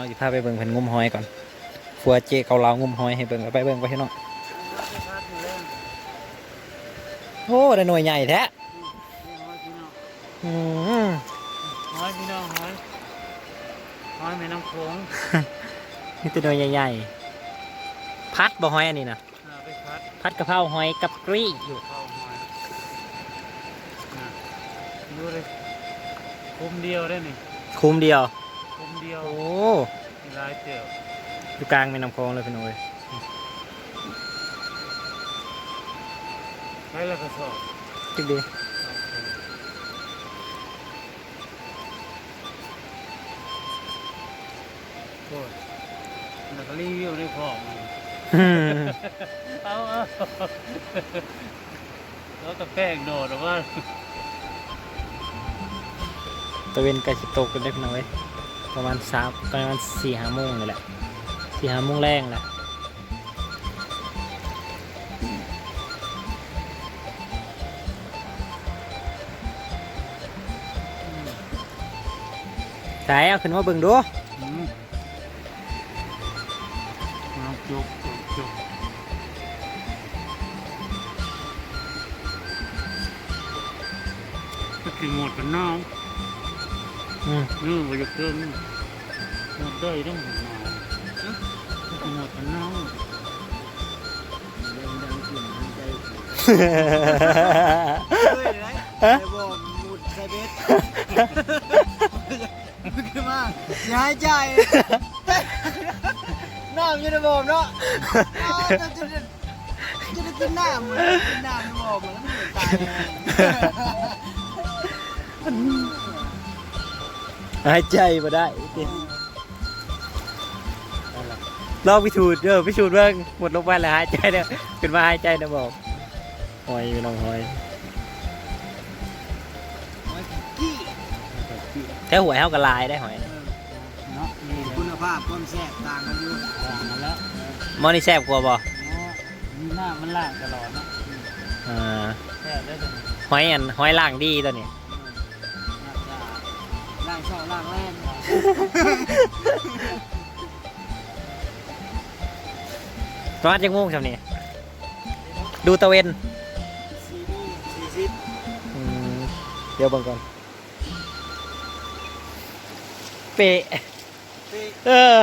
องจะพาไปเบิ่งเพิ่นงมหอยก่อนฟัวเจเกาเหลางมหอยให้เบิ่งแล้วไปเบิ่งไปพี่น้องโอ้ได้หน่วยใหญ่แท้อืมหอยพี่น้องหอยหอยแม่น้ำโขงนี่ตัวหน่วยใหญ่ๆพัดบ่หอยอันนี้นะอ่าไปพัดพัดกะเพราหอยกับกรีอยู่เข้าหอยอ่าดูเลยคุมเดียวได้นี่คุมเดียวคุมเดียว โอ้มีลายเตี่ยวอยู่กลางแม่น้ำคลองเลยพี่น้องเอ้ยให้ละกระสอบจิกดีโอ้ยแล้วก็รีวิวในของมันอืมเอาเอาแล้วก็แป้งโดดออกมาตะเวนใกล้สิตกกันได้พี่น้องเอ้ย ประมาณสามประมาณสี่ห้าโมงนี่แหละสี่ห้าโมงแรงแหละใช่เอาขึ้นมาเบิ่งดูจุกจุกจุกก็กินหมดกันน้อง อืมนี่มันจะเกินหมดได้ต้องหมดน้องก็กินหมดกันน้องดังๆกินดังใจเฮ้ยไรไอ้บอมมุดใส่เบ็ดคือมากอย่าให้ใจน้ำอยืนบอมเนาะเอาจะจะจะจะได้กินน้ำเหมือนกินน้ำในบอมเหมือนมันตาย หายใจมาได้ติลองพิสูจน์เด้อพิสูจน์เบิ่งหมดลงไปแล้วหายใจเด้อขึ้นมาหายใจนะบอกหอยพี่น้องหอยกี้แค่หวยเฮาก็ลายได้หอยเนาะนี่แหละคุณภาพความแซ่บต่างกันอยู่ออกมาแล้วมอนี่แซ่บกว่าบ่เนาะมีหน้ามันล่างตลอดเนาะอ่าแค่ได้ตรงนี้หอยอันหอยล่างดีตัวนี้ล่าง เช่าล่างแรงประมาณจังโมงครับนี่ดูตะเวนสี่สิบอืมเดี๋ยวเบิ่งก่อน เปะเออ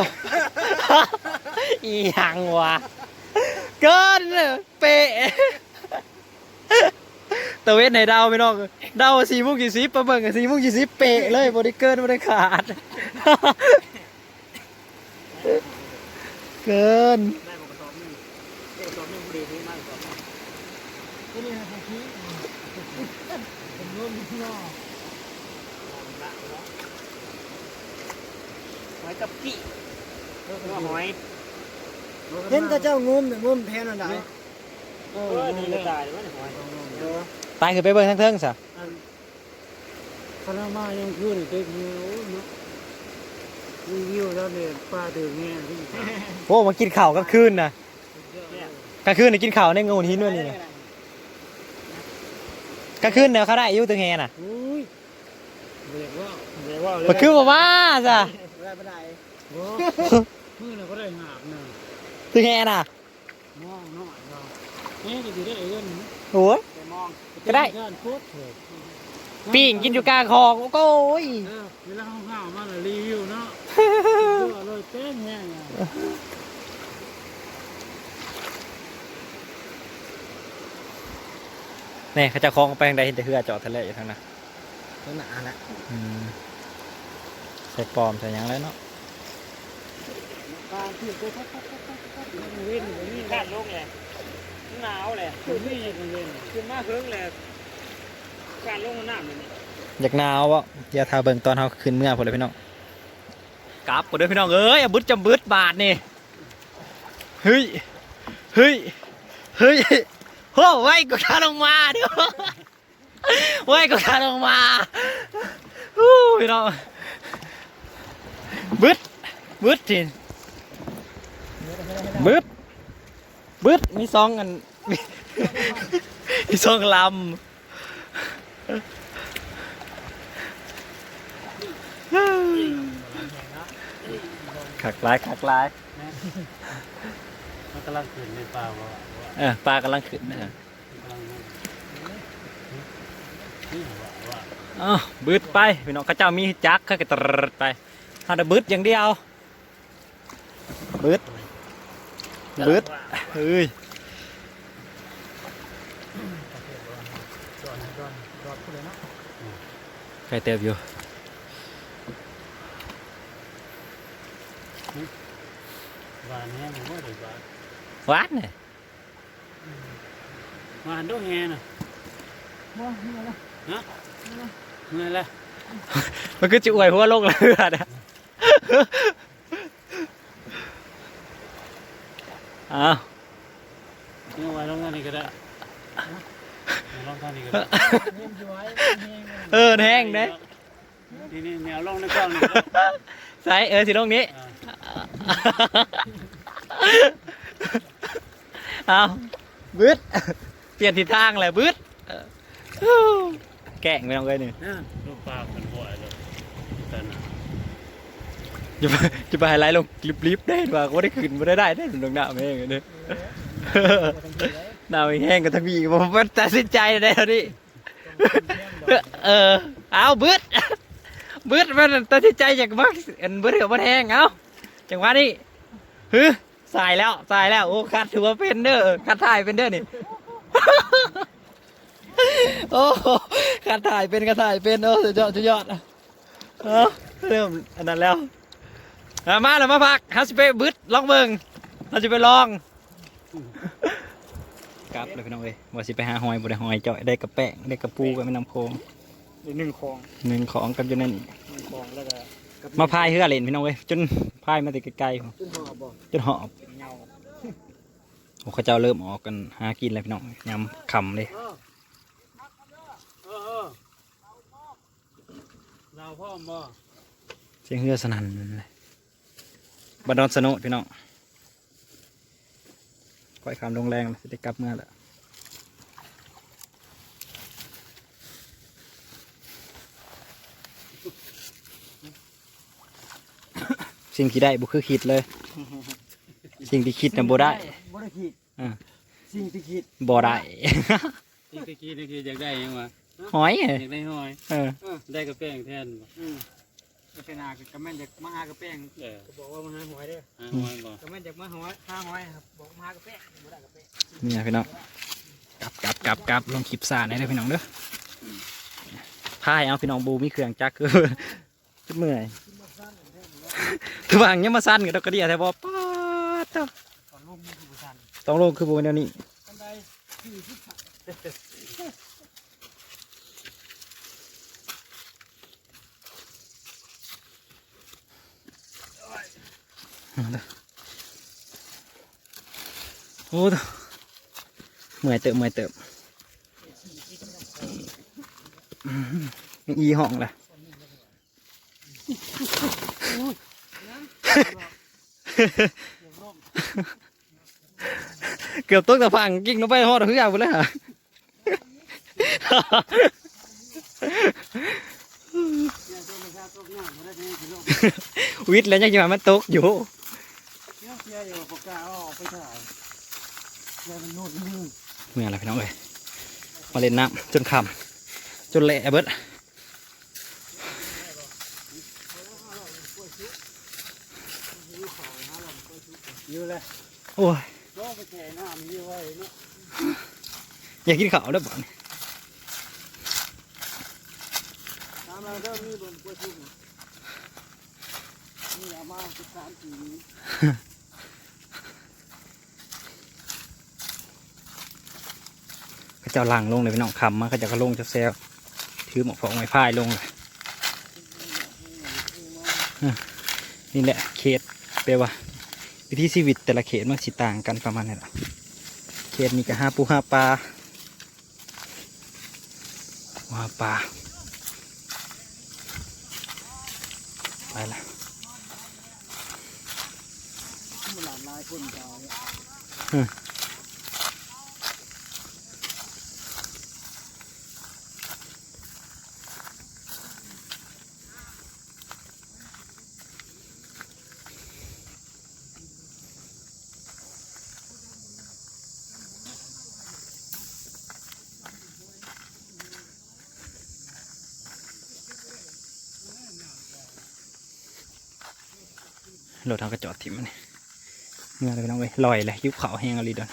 อีหยังวะ เกินเปะ ตะเวนไหนเดาไม่น้องเดาสี่โมงกี่สิบประเบิ่งสี่โมงกี่สิบเปะเลยบริเกินบริขาด เกินได้มากระสอบหนึงได้กระสอบหนึงพอดีที่มากระสอบหนึงก็นี่นะครับพี่ผมร่วมที่นอกหอยกับกี้หอยเห็นกระเจ้างุ้มเนี่ยงุ้มแทนอะไรเออนี่เลยตายแล้วเนี่ยหอย ตายคือไปเบิ่งทั้งเทิงซะอันคณะมายังขึ้นเต็มมือโอ้ยเนาะรีวิวแล้วเนี่ยป้าถึงแง่ที่โอ้มากินข้าวกลางคืนนะกลางคืนนี่กินข้าวในงูหินด้วยนี่นะกลางคืนเนี่ยเขาได้อายุตึงแฮน่ะอุ้ยเรียกว่าเรียกว่ามันคือบอกว่าจ้ะได้ไม่ได้โอ้มือเราก็ได้หาบเนาะตึงแฮน่ะมองหน่อยเราเนี่ยจะดีได้เงินโอ้ยไปมอง ก็ได้การโคตรเถิดปิ้งกินอยู่กลางคลองโอ้ยเออเวลาเขาข้าวมาแล้วรีวิวเนาะตัวเลยเต้นแห้งอะนี่เขาจะคลองไปทางใดเห็นแต่เหือจอดทะเลอยู่ทางนั้นตัวหนาละอืมใส่ปลอมใส่หยังแล้วเนาะการที่ตัวพัดพัดพัดพัดพัดมันเว้นอย่างนี้ขาดลงเลย หนาวเลยมันไม่ยังเว้นคือมาเพิ่งเลยการลงน้ำเลยอยากหนาววะอย่าทาเบิ่งตอนเขาขึ้นเมื่อพอเลยพี่น้องกลับกดด้วยพี่น้องเอ้ยอะบึดจำบึดบาทนี่เฮ้ยเฮ้ยเฮ้ยโอ้ไว้กูทาลงมาเดี๋ยวไว้กูทาลงมาฮู้พี่น้องบึดบึดทีบึด บึดมีสองอัน มีมีสองลำเขักลายขักลายมันกำลังขึ้นในป่าวว่าเออปลากำลังขึ้นนะกำลังนี่ว่าว่าอ๋อบืดไปพี่น้องเข้าเจ้ามีจักรเขาก็ตรดไปเขาจะบืดอย่างเดียวบืด บืดเฮ้ยดอนดอนดอนพูดเลยเนาะใครเติบอยู่วานแห้งผมว่าเดี๋ยววานหวานเนี่ยวานด้วยแฮน่ะว้านี่อะไรเมื่อไรมันคือจะอวยหัวโลกเรือนะ อ้าวนี่เอาไว้ลองท่านนี้ก็ได้เอาลองท่านนี้ก็ได้เนียมสวยเนียมเออแห้งเด้นี่นี่แนวลองในกล้องนี่ก็ได้ใส่เออสิลงนี้อ่าเอาบืดเปลี่ยนทิศทางเลยบืดเออแกล้งไม่ต้องเลยนี่เนี่ยลูกปลาเป็นบ่อยเลยแต่น่ะ จะไปจะไปไฮไลท์ลงคลิปลิฟได้ว่าก็ได้ขึ้นไม่ได้ได้ได้ถึงตรงหน้าไม่งเนี่ยบ่ต้องคิดเลยหน้าแห้งก็ทั้งพี่ผมตัดสินใจได้แล้วนี่เออเอาบืดบืดมันตัดสินใจจากมักอันบืดกับมันแห้งเอาจังหวะนี้ฮึสายแล้วสายแล้วโอ้คัดถือว่าเป็นเด้อคัดถ่ายเป็นเด้อนี่โอ้คัดถ่ายเป็นคัดถ่ายเป็นโอ้สุดยอดสุดยอดเออเริ่มอันนั้นแล้ว อะมาแล้วมาพักฮัสไปบืดลองเบิ่งเราจะไปลองกลับเลยพี่น้องเอ้ยว่าสิไปหาหอยบ่ได้หอยเจาะได้กระแป้งได้กระปูกับแม่น้ำโขงอีกหนึ่งคลองหนึ่งของกับอยู่นั่นอีกหนึ่งคลองแล้วก็มาพายเฮือเล่นพี่น้องเอ้ยจนพายมาแต่ไกลๆพุ่นขึ้นหอบ่จนหอบเงาโอ้เขาเจ้าเริ่มออกกันหากินแล้วพี่น้องยำคำเลย เออเออเออเราพ่อมบ่เสียงเฮือสนั่นเลย บัดนอนสนุกพี่น้องค่อยคำลงแรงสิได้กลับเมื่อแล้วสิ่งที่ได้บุคือคิดเลย สิ่งที่คิดน่ะบ่ได้บ่ได้คิดอ่าสิ่งที่คิดบ่ได้นี่ตะกี้นี่คืออยากได้ยังวะหอยอเอ้ยยากได้หอยเออได้กระแป้งแทนบ่ อืมลักษณะก็แม่นจากมาหากระแป้งเออก็บอกว่ามาหาหอยเด้อหาหอยบ่ก็แม่นจากมาหอยหาหอยครับบอกมาหากระแป้งบ่ได้กระแป้งนี่นะพี่น้องกลับกลับกลับกลับลงคลิปซ่าได้เลยพี่น้องเด้อพายเอาพี่น้องบูมีเครื่องจักรคือจะเมื่อยถือว่าอย่างเงี้ยมาสั้นกับดอกกระเดียแท้บอป้าดเจ้าตอนลงมันคือบ่ทันต้องลงคือบูเดียวนี้กันไดที่ที่ข โอ้เมื่อยเติบเมื่อยเติบอื้อหืออีห้องแหละเกือบตกตะพังกิ้งลงไปหอดเฮือย่าตกหน้าบ่ได้นี่คือโลกวิทย์แล้วยังจะมามันตกอยู่ เที่ยวเที่ยวอยู่ปาก เอาออกไปถ่ายเที่ยวมันโน่นนี่เมื่อไรพี่น้องเอ้ยมาเล่นน้ำจนคำจนเละเบิดอยู่เลยโอ้ยอยากกินข้าวด้วบ่เนี่ยน้ำเราเริ่มมีบนกล้วยชุบนี่เอามาสิบสามปี เขาเจ้าลังลงเลยพี่น้องคำมาเขาจะก็ลงจะแซวถือหมอกฟองไม้พายลงเลยนี่แหละเขตแปลว่า วิธีชีวิตแต่ละเขตมันสิต่างกันประมาณนี้แหละเขตนี้ก็ห้าปูห้าปลาหาปลาไปละมันหลานลายคนตาย อ รถทางกระจอดถิ่มมันนี่เมื่อไรพี่น้องเว้ยลอยเลยยุบเขาแห้งอะไรดอน